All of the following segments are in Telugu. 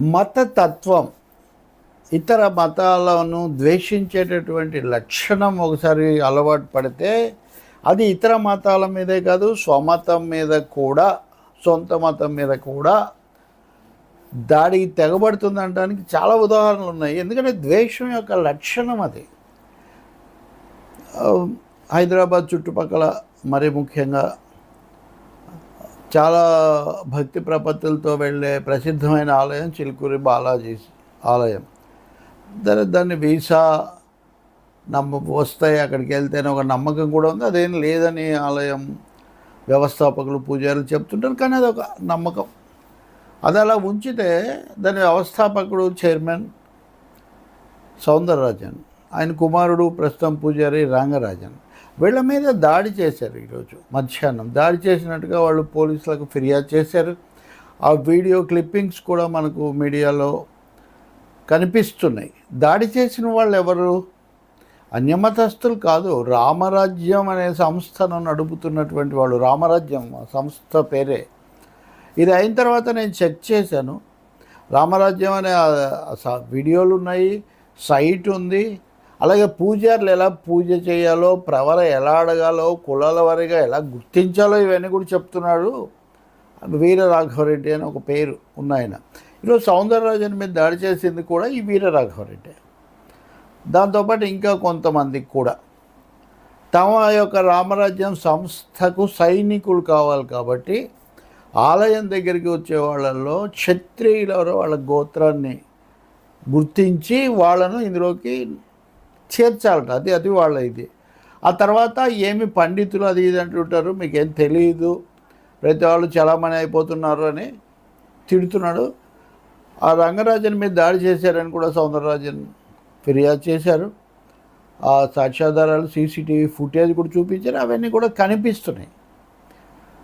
మతతత్వం ఇతర మతాలను ద్వేషించేటటువంటి లక్షణం ఒకసారి అలవాటు పడితే అది ఇతర మతాల మీదే కాదు స్వమతం మీద కూడా సొంత మతం మీద కూడా దాడికి తెగబడుతుంది అనడానికి చాలా ఉదాహరణలు ఉన్నాయి. ఎందుకంటే ద్వేషం యొక్క లక్షణం అది. హైదరాబాద్ చుట్టుపక్కల మరి ముఖ్యంగా చాలా భక్తి ప్రపత్తులతో వెళ్ళే ప్రసిద్ధమైన ఆలయం చిలుకూరి బాలాజీ ఆలయం. దాని దాన్ని వీసా నమ్మ వస్తాయి అక్కడికి వెళ్తేనే ఒక నమ్మకం కూడా ఉంది. అదేం లేదని ఆలయం వ్యవస్థాపకులు పూజారులు చెప్తుంటారు కానీ అది ఒక నమ్మకం. అది అలా ఉంచితే దాని వ్యవస్థాపకుడు చైర్మన్ సౌందరరాజన్ ఆయన కుమారుడు ప్రస్తుతం పూజారి రాంగరాజన్. వీళ్ళ మీద దాడి చేశారు ఈరోజు మధ్యాహ్నం. దాడి చేసినట్టుగా వాళ్ళు పోలీసులకు ఫిర్యాదు చేశారు. ఆ వీడియో క్లిప్పింగ్స్ కూడా మనకు మీడియాలో కనిపిస్తున్నాయి. దాడి చేసిన వాళ్ళు ఎవరు? అన్యమతస్థులు కాదు రామరాజ్యం అనే సంస్థను నడుపుతున్నటువంటి వాళ్ళు. రామరాజ్యం సంస్థ పేరే. ఇది అయిన తర్వాత నేను చెక్ చేశాను. రామరాజ్యం అనే స- వీడియోలు ఉన్నాయి సైట్ ఉంది. అలాగే పూజారులు ఎలా పూజ చేయాలో ప్రవర ఎలా అడగాలో కులాల వారిగా ఎలా గుర్తించాలో ఇవన్నీ కూడా చెప్తున్నాడు వీర రాఘవరెడ్డి అని ఒక పేరు ఉన్నాయన. ఈరోజు సౌందరరాజన్ మీద దాడి చేసింది కూడా ఈ వీర రాఘవరెడ్డి దాంతోపాటు ఇంకా కొంతమందికి కూడా. తమ యొక్క రామరాజ్యం సంస్థకు సైనికులు కావాలి కాబట్టి ఆలయం దగ్గరికి వచ్చే వాళ్ళల్లో క్షత్రియులెవరో వాళ్ళ గోత్రాన్ని గుర్తించి వాళ్ళను ఇందులోకి చేర్చాలట. అది అది వాళ్ళ ఇది. ఆ తర్వాత ఏమి పండితులు అది ఇది అంటుంటారు మీకేం తెలియదు ప్రతి వాళ్ళు చలామణి అయిపోతున్నారు అని తిడుతున్నాడు. ఆ రంగరాజన్ మీద దాడి చేశారని కూడా సౌందరరాజన్ ఫిర్యాదు చేశారు. ఆ సాక్ష్యాధారాలు సీసీటీవీ ఫుటేజ్ కూడా చూపించారు. అవన్నీ కూడా కనిపిస్తున్నాయి.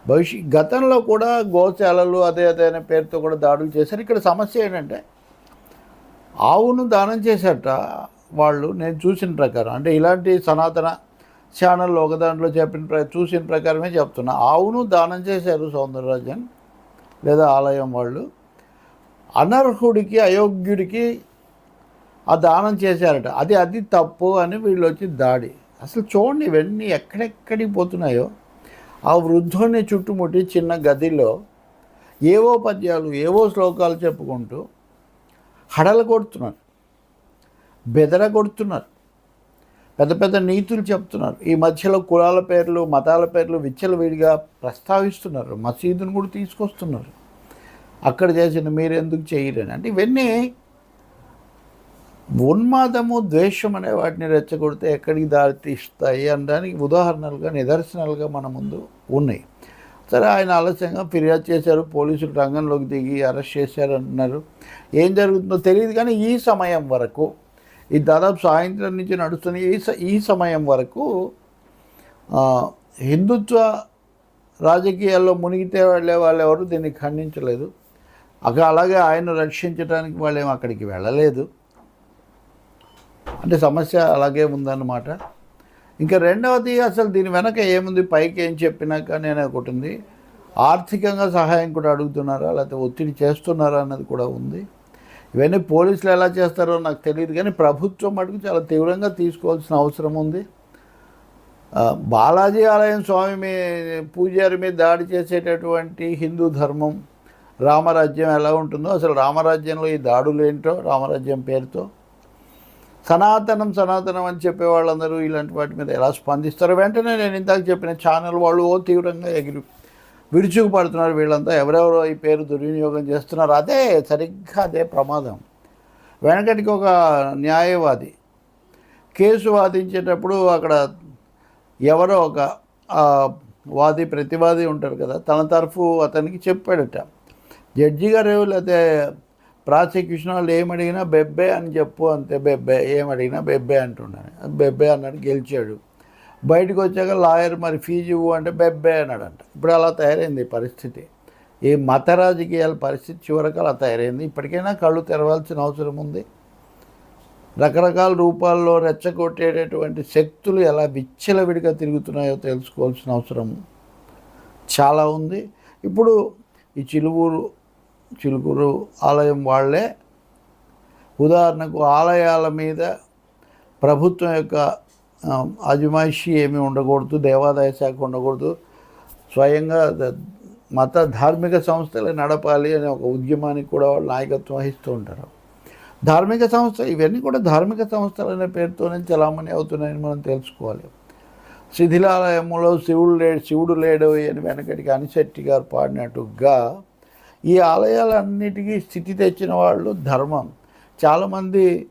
భవిష్య గతంలో కూడా గోశాలలు అదే అదే అనే పేరుతో కూడా దాడులు చేశారు. ఇక్కడ సమస్య ఏంటంటే ఆవును దానం చేశారట. వాళ్ళు నేను చూసిన ప్రకారం అంటే ఇలాంటి సనాతన ఛానల్లో ఒక దాంట్లో చెప్పిన ప్ర చూసిన ప్రకారమే చెప్తున్నా. ఆవును దానం చేశారు సౌందరరాజన్ లేదా ఆలయం వాళ్ళు. అనర్హుడికి అయోగ్యుడికి ఆ దానం చేశారట. అది అది తప్పు అని వీళ్ళు వచ్చి దాడి. అసలు చూడండి ఇవన్నీ ఎక్కడెక్కడికి పోతున్నాయో. ఆ వృద్ధుని చుట్టుముట్టి చిన్న గదిలో ఏవో పద్యాలు ఏవో శ్లోకాలు చెప్పుకుంటూ హడలు కొడుతున్నారు బెదర కొడుతున్నారు పెద్ద పెద్ద నీతులు చెప్తున్నారు. ఈ మధ్యలో కులాల పేర్లు మతాల పేర్లు విచ్చలవిడిగా ప్రస్తావిస్తున్నారు. మసీదును కూడా తీసుకొస్తున్నారు. అక్కడ చేసిన మీరు ఎందుకు చేయరని అంటే ఇవన్నీ ఉన్మాదము ద్వేషం అనే వాటిని రెచ్చగొడితే ఎక్కడికి దారి తీస్తాయి అనడానికి ఉదాహరణలుగా నిదర్శనాలుగా మన ముందు ఉన్నాయి. సరే ఆయన ఆలస్యంగా ఫిర్యాదు చేశారు పోలీసులు రంగంలోకి దిగి అరెస్ట్ చేశారు అంటున్నారు ఏం జరుగుతుందో తెలియదు కానీ ఈ సమయం వరకు ఈ దాదాపు సాయంత్రం నుంచి నడుస్తున్న ఈ ఈ సమయం వరకు హిందుత్వ రాజకీయాల్లో మునిగితే వెళ్ళే వాళ్ళు ఎవరు దీన్ని ఖండించలేదు. అక్కడ అలాగే ఆయన రక్షించడానికి వాళ్ళు ఏం అక్కడికి వెళ్ళలేదు. అంటే సమస్య అలాగే ఉందన్నమాట. ఇంకా రెండవది అసలు దీని వెనక ఏముంది? పైకి ఏం చెప్పినాక నేను ఒకటి ఉంది. ఆర్థికంగా సహాయం కూడా అడుగుతున్నారా? లేకపోతే ఒత్తిడి చేస్తున్నారా అన్నది కూడా ఉంది. ఇవన్నీ పోలీసులు ఎలా చేస్తారో నాకు తెలియదు కానీ ప్రభుత్వం మటుకు చాలా తీవ్రంగా తీసుకోవాల్సిన అవసరం ఉంది. బాలాజీ ఆలయం స్వామి మీ పూజారి మీద దాడి చేసేటటువంటి హిందూ ధర్మం రామరాజ్యం ఎలా ఉంటుందో అసలు రామరాజ్యంలో ఈ దాడులు ఏంటో రామరాజ్యం పేరుతో. సనాతనం సనాతనం అని చెప్పే వాళ్ళందరూ ఇలాంటి వాటి మీద ఎలా స్పందిస్తారో వెంటనే నేను ఇందాక చెప్పిన ఛానల్ వాళ్ళు ఓ తీవ్రంగా ఎగిరి విరుచుకుపడుతున్నారు వీళ్ళంతా. ఎవరెవరో ఈ పేరు దుర్వినియోగం చేస్తున్నారు. అదే సరిగ్గా అదే ప్రమాదం. వెనకటికి ఒక న్యాయవాది కేసు వాదించేటప్పుడు అక్కడ ఎవరో ఒక ఆ, వాది ప్రతివాది ఉంటారు కదా తన తరఫు అతనికి చెప్పాడట. జడ్జి గారు లేకపోతే ప్రాసిక్యూషన్ వాళ్ళు ఏమడిగినా బెబ్బే అని చెప్పు అంతే బెబ్బే ఏమడిగినా బెబ్బే అంటున్నాను బెబ్బే అన్నాడు గెలిచాడు. బయటకు వచ్చాక లాయర్ మరి ఫీజు ఇవ్వు అంటే బెబ్బే అన్నాడంట. ఇప్పుడు అలా తయారైంది ఈ పరిస్థితి. ఈ మత రాజకీయాల పరిస్థితి చివరకు అలా తయారైంది. ఇప్పటికైనా కళ్ళు తెరవాల్సిన అవసరం ఉంది. రకరకాల రూపాల్లో రెచ్చగొట్టేటటువంటి శక్తులు ఎలా విచ్చలవిడిగా తిరుగుతున్నాయో తెలుసుకోవాల్సిన అవసరం చాలా ఉంది. ఇప్పుడు ఈ చిలువూరు చిలుకూరు ఆలయం వాళ్ళే ఉదాహరణకు ఆలయాల మీద ప్రభుత్వం యొక్క అజమాయిషి ఏమీ ఉండకూడదు దేవాదాయ శాఖ ఉండకూడదు. స్వయంగా ద- మత ధార్మిక సంస్థలే నడపాలి అనే ఒక ఉద్యమానికి కూడా వాళ్ళు నాయకత్వం వహిస్తూ ఉంటారు. ధార్మిక సంస్థ ఇవన్నీ కూడా ధార్మిక సంస్థలు అనే పేరుతోనే చలామణి అవుతున్నాయని మనం తెలుసుకోవాలి. శిథిలాలయంలో శివుడు లేడు శివుడు లేడు అని వెనకటికి అనిశెట్టి గారు పాడినట్టుగా ఈ ఆలయాలన్నిటికీ స్థితి తెచ్చిన వాళ్ళు ధర్మం. చాలామంది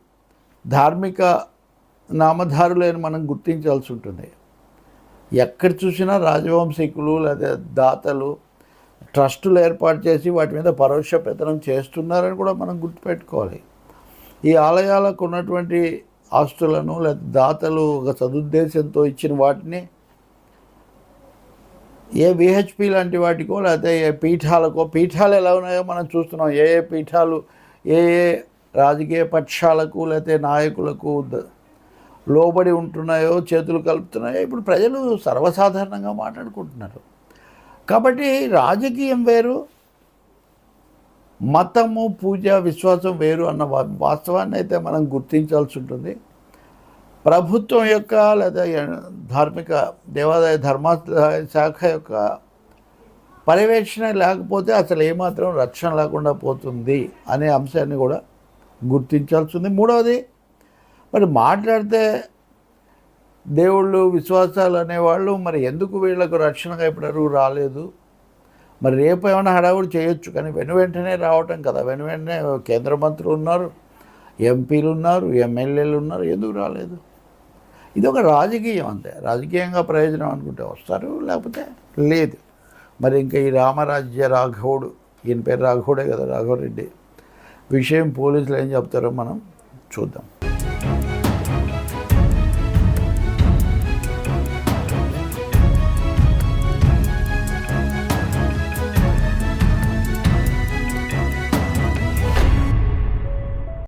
ధార్మిక నామధారులైన మనం గుర్తించాల్సి ఉంటుంది. ఎక్కడ చూసినా రాజవంశీకులు లేదా దాతలు ట్రస్టులు ఏర్పాటు చేసి వాటి మీద పరోక్ష పెత్తనం చేస్తున్నారని కూడా మనం గుర్తుపెట్టుకోవాలి. ఈ ఆలయాలకు ఉన్నటువంటి ఆస్తులను లేదా దాతలు ఒక సదుద్దేశంతో ఇచ్చిన వాటిని ఏ విహెచ్పి లాంటి వాటికో లేకపోతే ఏ పీఠాలకో పీఠాలు ఎలా ఉన్నాయో మనం చూస్తున్నాం. ఏ ఏ పీఠాలు ఏ ఏ రాజకీయ పక్షాలకు లేకపోతే నాయకులకు ద- లోబడి ఉంటున్నాయో చేతులు కలుపుతున్నాయో ఇప్పుడు ప్రజలు సర్వసాధారణంగా మాట్లాడుకుంటున్నారు. కాబట్టి రాజకీయం వేరు మతము పూజ విశ్వాసం వేరు అన్న వాస్తవాన్ని అయితే మనం గుర్తించాల్సి ఉంటుంది. ప్రభుత్వం యొక్క లేదా ధార్మిక దేవాదాయ ధర్మాదాయ శాఖ యొక్క పర్యవేక్షణ లేకపోతే అసలు ఏమాత్రం రక్షణ లేకుండా పోతుంది అనే అంశాన్ని కూడా గుర్తించాల్సి ఉంది. మూడవది మరి మాట్లాడితే దేవుళ్ళు విశ్వాసాలు అనేవాళ్ళు మరి ఎందుకు వీళ్ళకు రక్షణగా ఇప్పటివరకు రాలేదు? మరి రేపు ఏమైనా హడావుడి చేయొచ్చు కానీ వెను వెంటనే రావటం కదా. వెను వెంటనే కేంద్ర మంత్రులు ఉన్నారు ఎంపీలు ఉన్నారు ఎమ్మెల్యేలు ఉన్నారు ఎందుకు రాలేదు? ఇది ఒక రాజకీయం అంతే. రాజకీయంగా ప్రయోజనం అనుకుంటే వస్తారు లేకపోతే లేదు. మరి ఇంకా ఈ రామరాజ్య రాఘవుడు ఈయన పేరు రాఘవుడే కదా రాఘవరెడ్డి. విషయం పోలీసులు ఏం చెప్తారో మనం చూద్దాం.